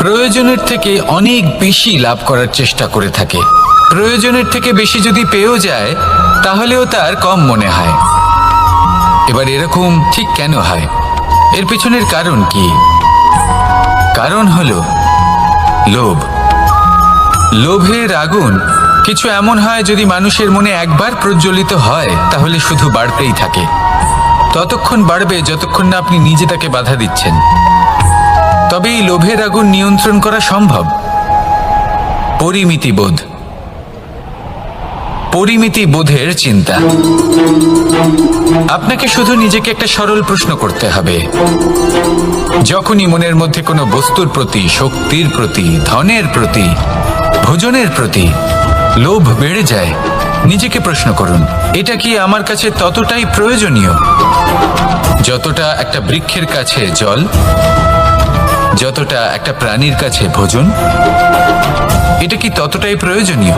প্রয়োজনের থেকে অনেক বেশি লাভ করার চেষ্টা করে থাকে। প্রয়োজনের থেকে বেশি যদি পেয়েও যায়, তাহলেও তার কম মনে হয়। এবার এরকম ঠিক কেন হয়? এর পেছনের কারণ কি? কারণ হলো লোভ। লোভের আগুন কিছু এমন হয় যদি মানুষের মনে একবার প্রজ্বলিত হয়, তাহলে শুধু বাড়তেই থাকে। ততক্ষণ বাড়বে যতক্ষণ না আপনি নিজে তাকে বাধা দিচ্ছেন। তবে এই লোভের আগুন নিয়ন্ত্রণ করা সম্ভব। পরিমিতি বোধ। পরিমিতি বোধের চিন্তা। আপনাকে শুধু নিজেকে একটা সরল প্রশ্ন করতে হবে। যখনই মনের মধ্যে কোনো বস্তুর প্রতি, শক্তির প্রতি, ধনের প্রতি, ভোজনের প্রতি লোভ বেড়ে যায়, নিজেকে প্রশ্ন করুন, এটা কি আমার কাছে ততটাই প্রয়োজনীয়? যতটা একটা বৃক্ষের কাছে জল যতটা একটা প্রাণীর কাছে ভোজন, এটা কি ততটাই প্রয়োজনীয়?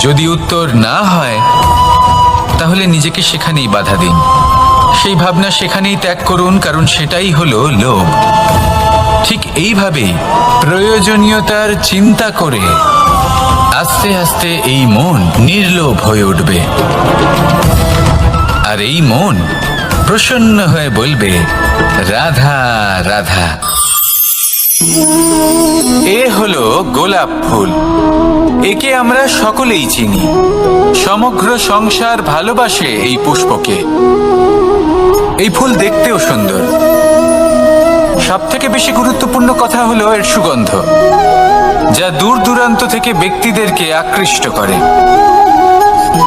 যদি উত্তর না হয়, তাহলে নিজেকে সেখানেই বাধা দিন। সেই ভাবনা সেখানেই ত্যাগ করুন, কারণ সেটাই হলো লোভ। ঠিক এইভাবেই প্রয়োজনীয়তার চিন্তা করে আস্তে আস্তে এই মন নির্লোভ হয়ে উঠবে। আর এই মন প্রসন্ন হয়ে বলবে, রাধা রাধা। এ হলো গোলাপ ফুল। একে আমরা সকলেই চিনি। সমগ্র সংসার ভালোবাসে এই পুষ্পকে। এই ফুল দেখতেও সুন্দর। সব থেকে বেশি গুরুত্বপূর্ণ কথা হলো এর সুগন্ধ, যা দূর দূরান্ত থেকে ব্যক্তিদেরকে আকৃষ্ট করে।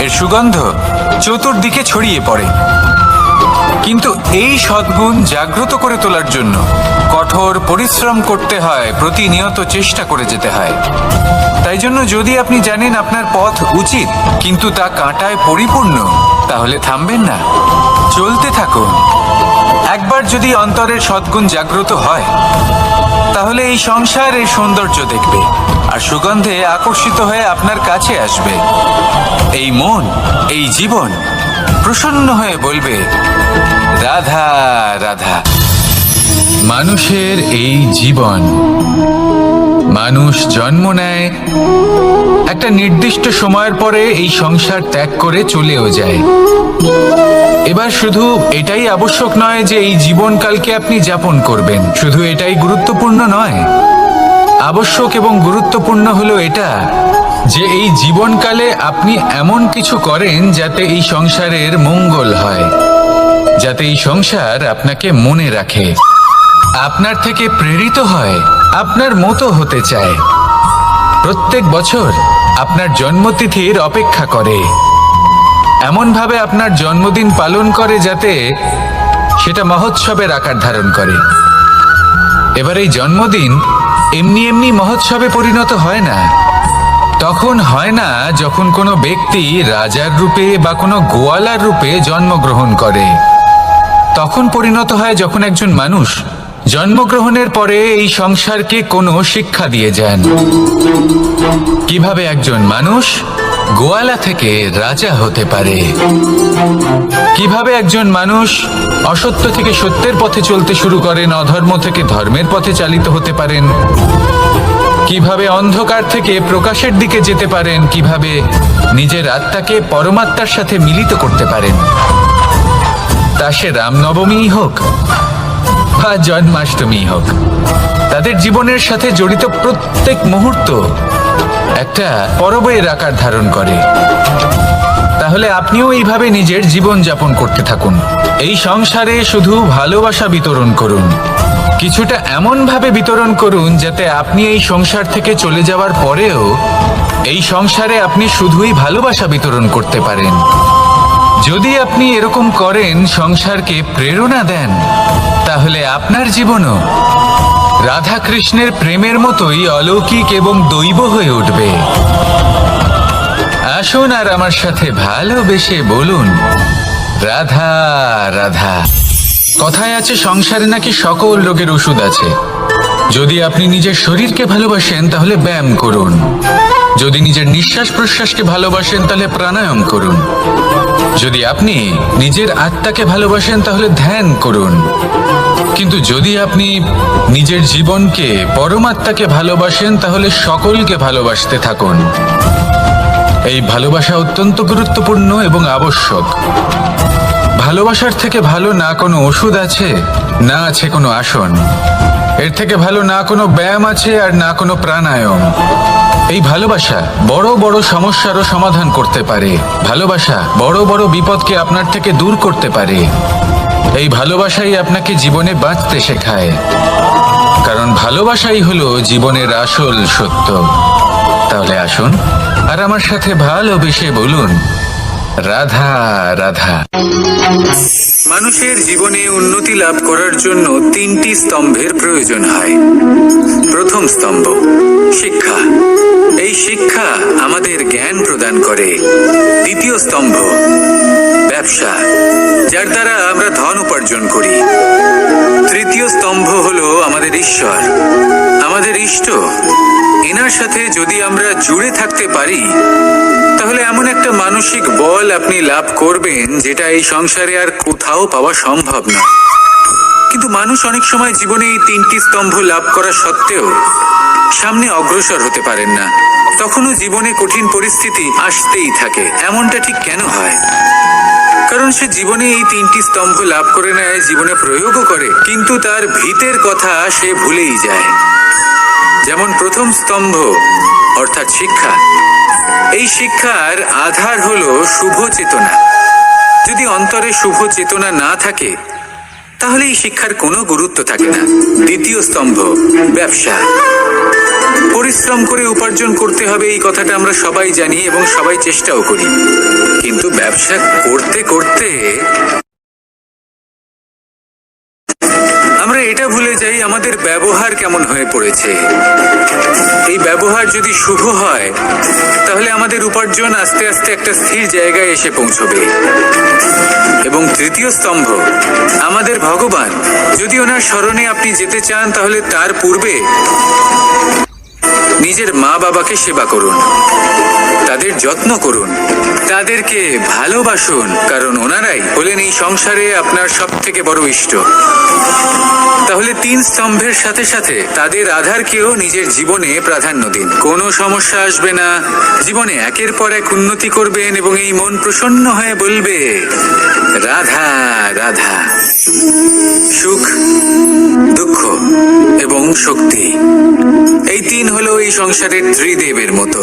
এর সুগন্ধ চতুর্দিকে ছড়িয়ে পড়ে। কিন্তু এই সদ্গুণ জাগ্রত করে তোলার জন্য কঠোর পরিশ্রম করতে হয়, প্রতিনিয়ত চেষ্টা করে যেতে হয়। তাই জন্য যদি আপনি জানেন আপনার পথ উচিত, কিন্তু তা কাঁটায় পরিপূর্ণ, তাহলে থামবেন না। চলতে থাকুন। একবার যদি অন্তরের সদ্গুণ জাগ্রত হয়, তাহলে এই সংসারের সৌন্দর্য দেখবে আর সুগন্ধে আকর্ষিত হয়ে আপনার কাছে আসবে। এই মন, এই জীবন প্রসন্ন হয়ে বলবে, রাধা রাধা। মানুষের এই জীবন মানুষ জন্ম নেয়, একটা নির্দিষ্ট সময়ের পরে এই সংসার ত্যাগ করে চলেও যায়। এবার শুধু এটাই আবশ্যক নয় যে এই জীবনকালকে আপনি যাপন করবেন। শুধু এটাই গুরুত্বপূর্ণ নয়। আবশ্যক এবং গুরুত্বপূর্ণ হলো এটা যে এই জীবনকালে আপনি এমন কিছু করেন যাতে এই সংসারের মঙ্গল হয়, যাতে এই সংসার আপনাকে মনে রাখে। আপনার থেকে প্রেরিত হয়, আপনার মতো হতে চায়। প্রত্যেক বছর আপনার জন্মতিথির অপেক্ষা করে। এমনভাবে আপনার জন্মদিন পালন করে যাতে সেটা মহোৎসবের আকার ধারণ করে। এবার এই জন্মদিন এমনি এমনি মহোৎসবে পরিণত হয় না। তখন হয় না যখন কোনো ব্যক্তি রাজার রূপে বা কোনো গোয়ালার রূপে জন্মগ্রহণ করে। তখন পরিণত হয় যখন একজন মানুষ জন্মগ্রহণের পরে এই সংসারকে কোনো শিক্ষা দিয়ে যান। কীভাবে একজন মানুষ গোয়ালা থেকে রাজা হতে পারে? কীভাবে একজন মানুষ অসত্য থেকে সত্যের পথে চলতে শুরু করেন, অধর্ম থেকে ধর্মের পথে চালিত হতে পারেন? কীভাবে অন্ধকার থেকে প্রকাশের দিকে যেতে পারেন? কীভাবে নিজের আত্মাকে পরমাত্মার সাথে মিলিত করতে পারেন? তা সে রামনবমী হোক বা জন্মাষ্টমী হোক, তাদের জীবনের সাথে জড়িত প্রত্যেক মুহূর্ত একটা পরবের আকার ধারণ করে। তাহলে আপনিও এইভাবে নিজের জীবন যাপন করতে থাকুন। এই সংসারে শুধু ভালোবাসা বিতরণ করুন। কিছুটা এমন ভাবে বিতরণ করুন যাতে আপনি এই সংসার থেকে চলে যাওয়ার পরেও এই সংসারে আপনি শুধুই ভালোবাসা বিতরণ করতে পারেন। যদি আপনি এরকম করেন, সংসারকে প্রেরণা দেন তাহলে আপনার জীবনও রাধা কৃষ্ণের প্রেমের মতোই অলৌকিক এবং দৈব হয়ে উঠবে। আসুন আর আমার সাথে ভালোবেসে বলুন, রাধা রাধা, কথায় আছে সংসারে নাকি সকল রোগের ওষুধ আছে? যদি আপনি নিজের শরীরকে ভালোবাসেন, তাহলে ব্যায়াম করুন। যদি নিজের নিঃশ্বাস প্রশ্বাসকে ভালোবাসেন, তাহলে প্রাণায়াম করুন। যদি আপনি নিজের আত্মাকে ভালোবাসেন, তাহলে ধ্যান করুন। কিন্তু যদি আপনি নিজের জীবনকে, পরমাত্মাকে ভালোবাসেন, তাহলে সকলকে ভালোবাসতে থাকুন। এই ভালোবাসা অত্যন্ত গুরুত্বপূর্ণ এবং আবশ্যক। ভালোবাসার থেকে ভালো না কোনো ওষুধ আছে, না আছে কোনো আসন। এর থেকে ভালো না কোনো ব্যায়াম আছে আর না কোনো প্রাণায়াম। এই ভালোবাসা বড় বড় সমস্যারও সমাধান করতে পারে। ভালোবাসা বড় বড় বিপদকে আপনার থেকে দূর করতে পারে। এই ভালোবাসাই আপনাকে জীবনে বাঁচতে শেখায়। কারণ ভালোবাসাই হলো জীবনের আসল সত্য। তাহলে আসুন, আর আমার সাথে ভালোবেসে বলুন, রাধা রাধা। মানুষের জীবনে উন্নতি লাভ করার জন্য তিনটি স্তম্ভের প্রয়োজন হয়। প্রথম স্তম্ভ, শিক্ষা। এই শিক্ষা আমাদের জ্ঞান প্রদান করে। দ্বিতীয় স্তম্ভ ব্যবসা, যার দ্বারা আমরা ধন উপার্জন করি। তৃতীয় স্তম্ভ হলো আমাদের ঈশ্বর। আমাদের ইষ্ট, এনার সাথে যদি আমরা জুড়ে থাকতে পারি, তাহলে এমন একটা মানসিক বল আপনি লাভ করবেন যেটা এই সংসারে আর কোথাও পাওয়া সম্ভব না। কিন্তু মানুষ অনেক সময় জীবনে এই তিনটি স্তম্ভ লাভ করা সত্ত্বেও সামনে অগ্রসর হতে পারেন না। তখনও জীবনে কঠিন পরিস্থিতি আসতেই থাকে। এমনটা ঠিক কেন হয়? কারণ সে জীবনে এই তিনটি স্তম্ভ লাভ করে নেয় জীবনে প্রয়োগও করে। কিন্তু তার ভিতের কথা সে ভুলেই যায়। যেমন প্রথম স্তম্ভ, অর্থাৎ শিক্ষা। এই শিক্ষার আধার হলো শুভ চেতনা। যদি অন্তরে শুভ চেতনা না থাকে, তাহলে এই শিক্ষার কোনো গুরুত্ব থাকে না। দ্বিতীয় স্তম্ভ, ব্যবসা। পরিশ্রম করে উপার্জন করতে হবে, এই কথাটা আমরা সবাই জানি এবং সবাই চেষ্টাও করি। কিন্তু ব্যবসা করতে করতে আমরা এটা ভুলে যাই আমাদের ব্যবহার কেমন হয়ে পড়েছে। এই ব্যবহার যদি শুভ হয়, তাহলে আমাদের উপার্জন আস্তে আস্তে একটা স্থির জায়গায় এসে পৌঁছবে। এবং তৃতীয় স্তম্ভ, আমাদের ভগবান, যদি ওনার স্মরণে আপনি যেতে চান, তাহলে তার পূর্বে নিজের মা বাবাকে সেবা করুন। তাদের যত্ন করুন। তাদেরকে ভালোবাসুন, কারণ ওনারাই হলেন এই সংসারে আপনার সব থেকে বড় ইষ্ট। তাহলে তিন স্তম্ভের সাথে সাথে তাদের আধারকেও নিজের জীবনে প্রাধান্য দিন। কোনো সমস্যা আসবে না। জীবনে একের পর এক উন্নতি করবেন এবং এই মন প্রসন্ন হয়ে বলবে, রাধা রাধা। সুখ, দুঃখ এবং শক্তি। এই তিন হলো এই সংসারের ত্রিদেবের মতো।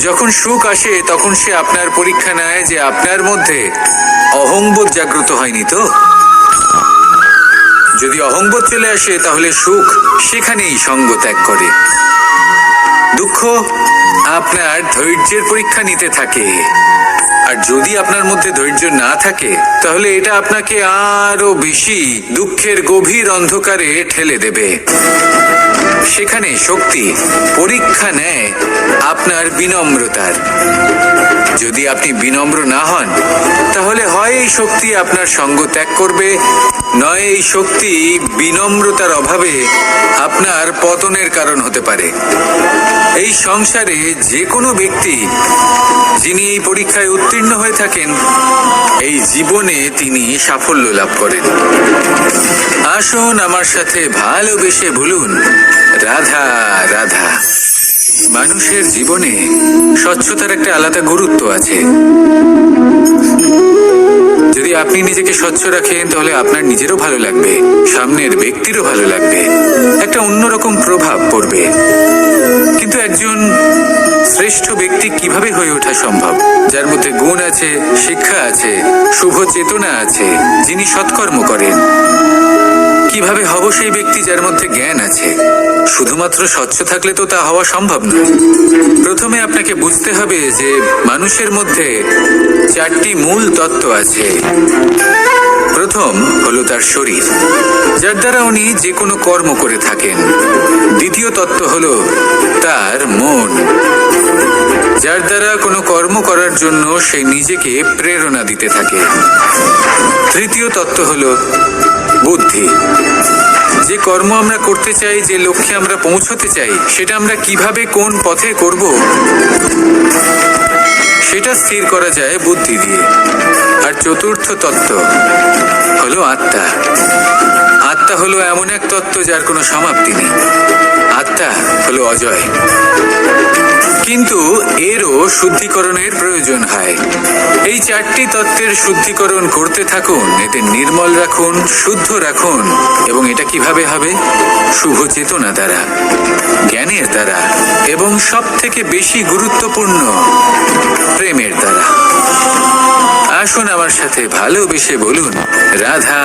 যখন সুখ আসে, তখন সে আপনার পরীক্ষা নেয় যে আপনার মধ্যে অহংবোধ জাগ্রত হয়নি তো? যদি অহংবোধ চলে আসে, তাহলে সুখ সেখানেই সঙ্গ ত্যাগ করে। দুঃখ আপনার ধৈর্যের পরীক্ষা নিতে থাকে। আর যদি আপনার মধ্যে ধৈর্য না থাকে, তাহলে এটা আপনাকে আরও বেশি দুঃখের গভীর অন্ধকারে ঠেলে দেবে। সেখানে শক্তি পরীক্ষা নেয় আপনার বিনম্রতার। যদি আপনি বিনম্র না হন, তাহলে হয় এই শক্তি আপনার সঙ্গ ত্যাগ করবে, নয় এই শক্তি বিনম্রতার অভাবে আপনার পতনের কারণ হতে পারে। এই সংসারে যে কোনো ব্যক্তি যিনি এই পরীক্ষায় উত্তীর্ণ হয়ে থাকেন, এই জীবনে তিনি সাফল্য লাভ করেন। আসুন আমার সাথে ভালোবেসে বলুন রাধা রাধা। মানুষের জীবনে স্বচ্ছতার একটা আলাদা গুরুত্ব আছে। যদি আপনি নিজেকে স্বচ্ছ রাখেন, তাহলে আপনার নিজেরও ভালো লাগবে, সামনের ব্যক্তিরও ভালো লাগবে। একটা অন্যরকম প্রভাব পড়বে। শ্রেষ্ঠ ব্যক্তি কীভাবে হয়ে ওঠা সম্ভব? যার মধ্যে গুণ আছে, শিক্ষা আছে, শুভ চেতনা আছে, যিনি সৎকর্ম করেন। কীভাবে হব সেই ব্যক্তি যার মধ্যে জ্ঞান আছে? শুধুমাত্র স্বচ্ছ থাকলে তো তা হওয়া সম্ভব নয়। প্রথমে আপনাকে বুঝতে হবে যে মানুষের মধ্যে চারটি মূল তত্ত্ব আছে। প্রথম হলো তার শরীর, যার দ্বারা উনি যে কোনো কর্ম করে থাকেন। দ্বিতীয় তত্ত্ব হলো তার মন, যার দ্বারা কোনো কর্ম করার জন্য সে নিজেকে প্রেরণা দিতে থাকে। তৃতীয় তত্ত্ব হল বুদ্ধি, যে কর্ম আমরা করতে চাই, যে লক্ষ্যে আমরা পৌঁছতে চাই, সেটা আমরা কীভাবে কোন পথে করব? সেটা স্থির করা যায় বুদ্ধি দিয়ে। আর চতুর্থ তত্ত্ব হলো আত্মা। আত্মা হলো এমন এক তত্ত্ব যার কোনো সমাপ্তি নেই। আত্মা হলো অজয়। কিন্তু এরও শুদ্ধিকরণের প্রয়োজন হয়। এই চারটি তত্ত্বের শুদ্ধিকরণ করতে থাকুন, এতে নির্মল রাখুন, শুদ্ধ রাখুন, এবং এটা কীভাবে হবে? শুভ চেতনা দ্বারা, জ্ঞানের দ্বারা, এবং সব থেকে বেশি গুরুত্বপূর্ণ, প্রেমের দ্বারা। আসুন আমার সাথে ভালোবেসে বলুন, রাধা